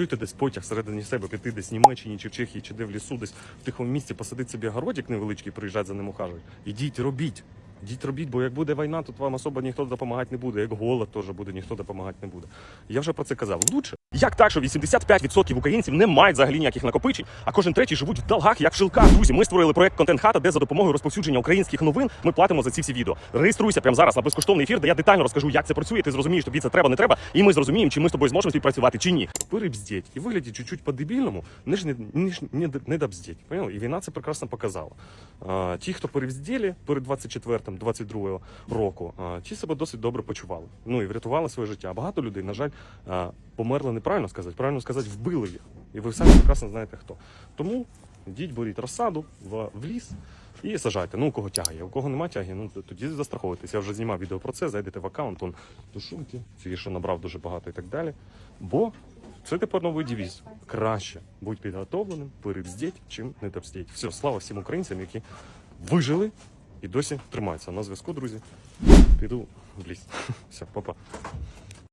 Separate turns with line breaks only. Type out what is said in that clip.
чуєте десь потяг всередині себе піти десь в Німеччині чи в Чехії, чи де в лісу, десь в тихому місці посадити собі городик невеличкий, приїжджати за ним ухажують. Ідіть, робіть. Ідіть робіть, бо як буде війна, тут вам особо ніхто допомагати не буде. Як голод теж буде, ніхто допомагати не буде. Я вже про це казав. Лучше. Як так, що 85% українців не мають взагалі ніяких накопичень, а кожен третій живуть в долгах, як в жилках. Друзі, ми створили проект Контент Хата, де за допомогою розповсюдження українських новин ми платимо за ці всі відео. Реєструйся прямо зараз на безкоштовний ефір, де я детально розкажу, як це працює. Ти зрозумієш, тобі це треба, не треба, і ми зрозуміємо, чи ми з тобою зможемо співпрацювати чи ні. Перебздіть і вигляді чуть-чуть по-дебільному, не ж не, не, не, не добздіть. Поняли? І війна це прекрасно показала. А, ті, хто перевзділи перед 24-22 року, а, ті себе досить добре почували. Ну і врятували своє життя. Багато людей, на жаль, померли неправильно сказати, правильно сказати, вбили їх. І ви самі прекрасно знаєте хто. Тому йдіть, беріть розсаду в, в ліс. І сажайте. Ну, у кого тягає. У кого нема тяги, ну тоді застраховуйтесь. Я вже знімав відео про це, зайдете в аккаунт, он тушунки, ці що набрав дуже багато і так далі. Бо це тепер новий девіз. Краще будь підготовленим, перебздіть, чим не добздіть. Все, слава всім українцям, які вижили і досі тримається. На зв'язку, друзі. Піду в ліс. Все, па-па.